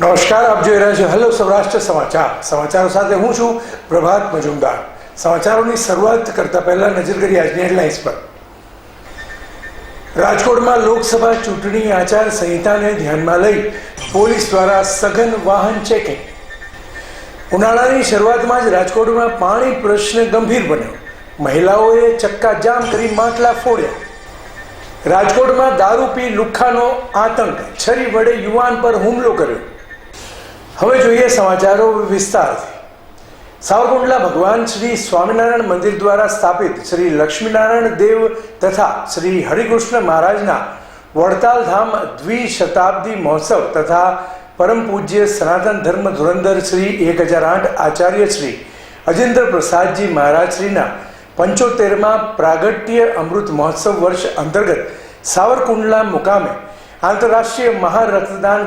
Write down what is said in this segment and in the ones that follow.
નમસ્કાર, આપ જોઈ રહ્યા છો હેલો સૌરાષ્ટ્ર સમાચાર. સમાચારો સાથે હું છું પ્રભાત મજુમદાર. સમાચારોની શરૂઆત કરતા પહેલા નજર કરી આજની હેડલાઇન્સ પર. રાજકોટમાં લોકસભા ચૂંટણી આચાર સંહિતાને ધ્યાનમાં લઈ પોલીસ દ્વારા સઘન વાહન ચેકિંગ ઉનાળાની શરૂઆતમાં જ રાજકોટમાં પાણી પ્રશ્ન ગંભીર બન્યો. મહિલાઓએ ચક્કાજામ કરી માટલા ફોડ્યા. રાજકોટમાં દારૂ પી લુખ્ખાનો આતંક. છરી વડે યુવાન પર હુમલો કર્યો. હવે જોઈએ સમાચારો વિસ્તારથી. સાવરકુંડલા ભગવાન શ્રી સ્વામિનારાયણ મંદિર દ્વારા સ્થાપિત શ્રી લક્ષ્મીનારાયણ દેવ તથા શ્રી હરિકૃષ્ણ મહારાજના વડતાલ ધામ દ્વિશતાબ્દી મહોત્સવ તથા પરમ પૂજ્ય સનાતન ધર્મ ધુરંધર શ્રી એક હજાર આઠ આચાર્ય શ્રી અજેન્દ્ર પ્રસાદજી મહારાજ શ્રીના પંચોતેરમાં પ્રાગટ્ય અમૃત મહોત્સવ વર્ષ અંતર્ગત સાવરકુંડલા મુકામે આંતરરાષ્ટ્રીય મહારક્તદાન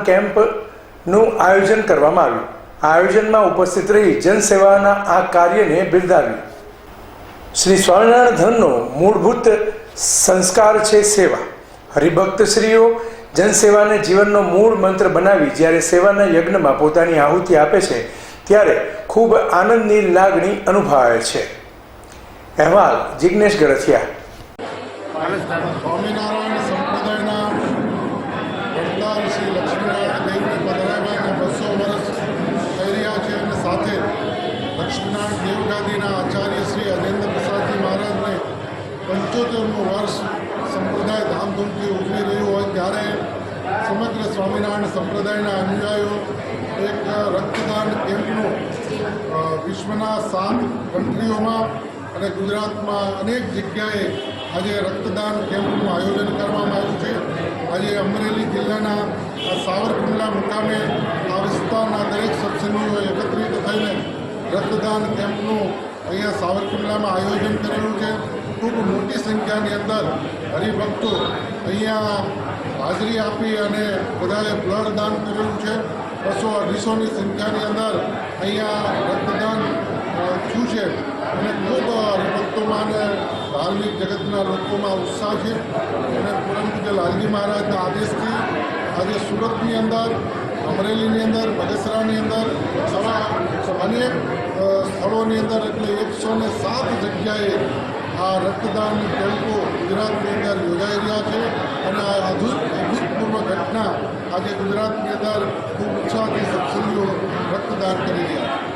કેમ્પનું આયોજન કરવામાં આવ્યું. આયોજનમાં ઉપસ્થિત રહી જનસેવાના આ કાર્યને બિરદાવ્યું. શ્રી સ્વામિનારાયણ ધર્મનો મૂળભૂત સંસ્કાર છે સેવા. હરિભક્ત શ્રીઓ જનસેવાને જીવનનો મૂળ મંત્ર બનાવી જ્યારે સેવાના યજ્ઞમાં પોતાની આહુતિ આપે છે, ત્યારે ખૂબ આનંદની લાગણી અનુભવાય છે. અહેવાલ જિજ્ઞેશ ગરથિયા. સ્વામિનારાયણ સંપ્રદાયના દેવને પધરાવ્યાને બસો વર્ષ થઈ રહ્યા છે અને સાથે લક્ષ્મીનારાયણ દેવગાદીના આચાર્ય શ્રી અજેન્દ્ર પ્રસાદજી મહારાજને પંચોતેરમું વર્ષ સંપ્રદાય ધામધૂમથી ઉજવી રહ્યું હોય ત્યારે સમગ્ર સ્વામિનારાયણ સંપ્રદાયના અનુયાયીઓ એક રક્તદાન કેમ્પનું વિશ્વના સાત કન્ટ્રીઓમાં અને ગુજરાતમાં અનેક જગ્યાએ આજે રક્તદાન કેમ્પનું આયોજન કરવામાં આવ્યું છે. આજે અમરેલી જિલ્લાના સાવરકુંડલા મુકામે આ વિસ્તારના દરેક સત્સંગીઓ એકત્રિત થઈને રક્તદાન કેમ્પનું અહીંયા સાવરકુંડલામાં આયોજન કરેલું ખૂબ મોટી સંખ્યાની અંદર હરિભક્તો અહીંયા હાજરી આપી અને બધાએ બ્લડ દાન કરેલું છે. બસો અઢીસોની સંખ્યાની અંદર અહીંયા રક્તદાન થયું છે. અને ખૂબ હરિભક્તોમાં અને ધાર્મિક જગતના લોકોમાં ઉત્સાહ છે. અને પરંતુ જે લાલજી મહારાજના આદેશથી આજે સુરતની અંદર, અમરેલીની અંદર, બગસરાની અંદર સવા અનેક સ્થળોની અંદર એટલે એકસો ને સાત જગ્યાએ આ રક્તદાન કેમ્પો ગુજરાતની અંદર યોજાઈ રહ્યા છે અને આ અભૂતપૂર્વ ઘટના આજે ગુજરાતની અંદર ખૂબ ઉત્સાહથી સત્સંગીઓ રક્તદાન કરી રહ્યા છે.